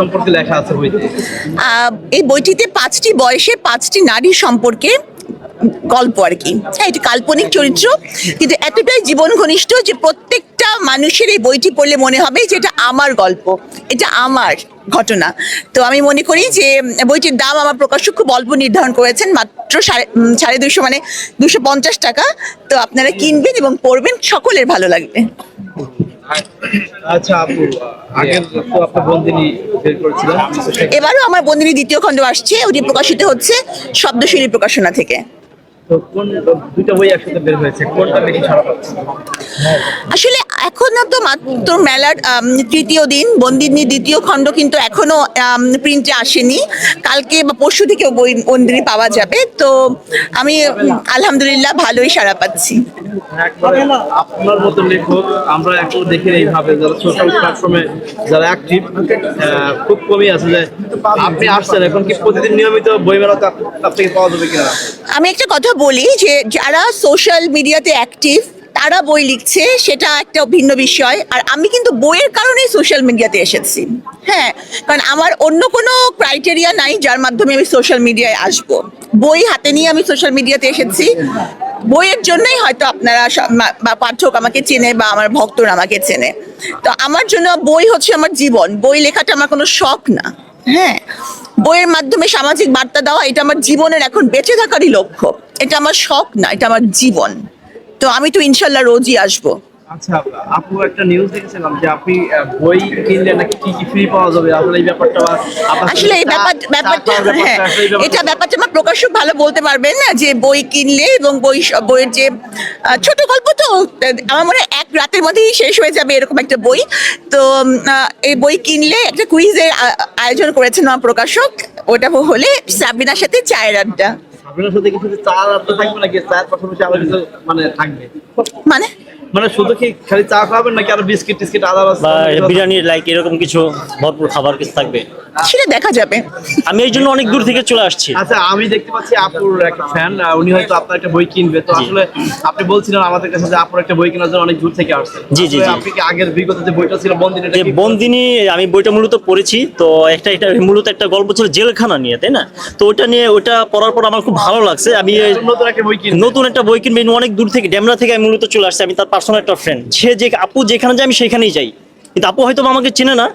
সম্পর্কে লেখা আছে বইতে? এই বইটিতে পাঁচটি বয়সে পাঁচটি নারী সম্পর্কে গল্প আর কি। হ্যাঁ এটি কাল্পনিক চরিত্র কিন্তু এতটাই জীবন ঘনিষ্ঠ যে প্রত্যেকটা মানুষের এই বইটি পড়লে মনে হবে যে এটা আমার গল্প এটা আমার ঘটনা। তো আমি মনে করি যে বইটির দাম আমার প্রকাশক খুব অল্প নির্ধারণ করেছেন মাত্র সাড়ে সাড়ে দুশো মানে দুশো পঞ্চাশ টাকা। তো আপনারা কিনবেন এবং পড়বেন সকলের ভালো লাগবে। আচ্ছা আপু আগের তো আপনি বন্দিনী এবারও আমার বন্দিনী দ্বিতীয় খণ্ড আসছে ওটি প্রকাশিত হচ্ছে শব্দশৈলী প্রকাশনা থেকে। তো কোন দুইটা বই একসাথে বের হয়েছে কোনটা বেশি সারা পাচ্ছে? আসলে এখনও তো মাত্র মেলার তৃতীয় দিন বন্দিনী দ্বিতীয় খণ্ড কিন্তু এখনও প্রিন্টে আসেনি। কালকে বা পরশু থেকে বই বন্দিনী পাওয়া যাবে। তো আমি আলহামদুলিল্লাহ ভালোই সাড়া পাচ্ছি। আপনার মতো লেখক আমরা এখন দেখি এইভাবে যারা সোশ্যাল প্ল্যাটফর্মে যারা অ্যাক্টিভ খুব কমই আছে যে আপনি আসছেন এখন কি প্রতিদিন নিয়মিত বইমেলা তো আপ- তার থেকে পাওয়া যাবে কিনা? আমি একটা কথা বলি যে যারা সোশ্যাল মিডিয়াতে অ্যাক্টিভ তারা বই লিখছে, সেটা একটা ভিন্ন বিষয়। আর আমি কিন্তু বইয়ের কারণেই সোশ্যাল মিডিয়াতে এসেছি। হ্যাঁ কারণ আমার অন্য কোনো ক্রাইটেরিয়া নাই যার মাধ্যমে আমি সোশ্যাল মিডিয়ায় আসব। বই হাতে নিয়ে আমি সোশ্যাল মিডিয়াতে এসেছি। বইয়ের জন্যই হয়তো আপনারা বা পাঠক আমাকে চেনে বা আমার ভক্তরা আমাকে চেনে। তো আমার জন্য বই হচ্ছে আমার জীবন। বই লেখাটা আমার কোনো শখ না। হ্যাঁ বইয়ের মাধ্যমে সামাজিক বার্তা দেওয়া, এটা আমার জীবনের এখন বেঁচে থাকারই লক্ষ্য। এটা আমার শখ না এটা আমার জীবন। তো আমি তো ইনশাল্লাহ রোজই আসব। আচ্ছা আপু একটা নিউজ দেখেছিলাম যে আপনি বই কিনলে নাকি কি কি ফ্রি পাওয়া যাবে? আসলে এই ব্যাপারটা আসলে এই ব্যাপার ব্যাপারটা হ্যাঁ এটা ব্যাপারটা আমার প্রকাশক ভালো বলতে পারবেন না যে বই কিনলে এবং বই বইয়ের যে ছোট গল্প তো আমার মনে হয় এক রাতের মধ্যেই শেষ হয়ে যাবে এরকম একটা বই। তো এই বই কিনলে একটা কুইজের আয়োজন করেছেন আমার প্রকাশক ওটা হলে সাবিনার সাথে চায়ের আড্ডা। আপনার সাথে কিছু চা থাকবে নাকি? চায়ের পাশাপাশি আবার কিছু মানে থাকবে? মানে? মানে শুধু কি খালি চা খাবেন নাকি আরও বিস্কিট টিস্কিট আদার্স বা বিরিয়ানি লাইক এরকম কিছু ভরপুর খাবার কিছু থাকবে। সেটা দেখা যাবে। আমি এই জন্য অনেক দূর থেকে চলে আসছি। আচ্ছা আমি দেখতে পাচ্ছি আপুর একটা ফ্যান উনি হয়তো আপনার একটা বই কিনবে। তো আসলে আপনি বলছিলেন আমাদের কাছে যে আপুর একটা বই কেনার জন্য অনেক দূর থেকে আসছে। জি, জি, জি। আপনি কি আগের বিগত যে বইটা ছিল বন্দিনী যে বন্দিনী আমি বইটা মূলত পড়েছি। তো একটা এটা মূলত একটা গল্প ছিল জেলখানা নিয়ে তাই না? তো ওটা নিয়ে ওটা পড়ার পর আমার খুব ভালো লাগছে। আমি নতুন একটা বই কিনবে নতুন একটা বই কিনবে অনেক দূর থেকে ডেমরা থেকে আমি মূলত চলে আসছি। আমি তার পার্সোনাল একটা ফ্রেন্ড সে যে আপু যেখানে যায় আমি সেখানেই যাই। কিন্তু আপু হয়তো আমাকে চেনে না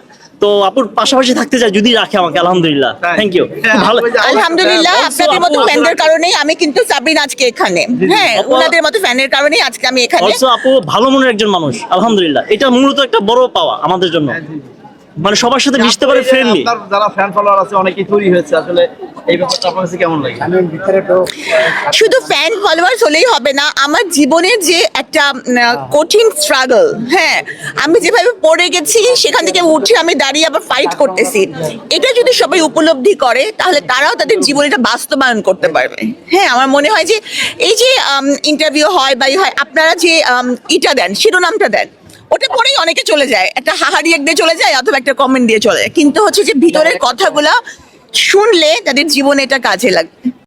তো আপুর পাশাপাশি থাকতে চাই যদি রাখে আমাকে আলহামদুলিল্লাহ। থ্যাংক ইউ হ্যাঁ, ভালো আলহামদুলিল্লাহ আপনাদের মতো ফ্যানদের কারণেই আমি কিন্তু সাবিন আজকে এখানে। হ্যাঁ ওনাদের মতো ফ্যানের কারণেই আজকে আমি এখানে। অলসো আপু ভালো মনের একজন মানুষ আলহামদুলিল্লাহ। এটা মূলত একটা বড় পাওয়া আমাদের জন্য। মানে সবার সাথে মিশতে পারে ফ্রেন্ডলি আপনার যারা ফ্যান ফলোয়ার আছে অনেকেই তৈরি হয়েছে। আসলে এই ব্যাপারটা আপনার কাছে কেমন লাগে? শুধু ফ্যান ফলোয়ার্স হলেই হবে না আমার জীবনের যে একটা কঠিন স্ট্রাগল হ্যাঁ আমি যেভাবে পড়ে গেছি সেখান থেকে উঠে আমি দাঁড়িয়ে আবার ফাইট করতেছি। এটা যদি সবাই উপলব্ধি করে তাহলে তারাও তাদের জীবনে এটা বাস্তবায়ন করতে পারবে। হ্যাঁ আমার মনে হয় যে এই যে ইন্টারভিউ হয় বা ই হয় আপনারা যে ইটা দেন শিরোনামটা দেন ওটা পরেই অনেকে চলে যায়। একটা হাহারি এক দিয়ে চলে যায় অথবা একটা কমেন্ট দিয়ে চলে যায়। কিন্তু হচ্ছে যে ভিতরের কথাগুলা শুনলে তাদের জীবনে এটা কাজে লাগবে।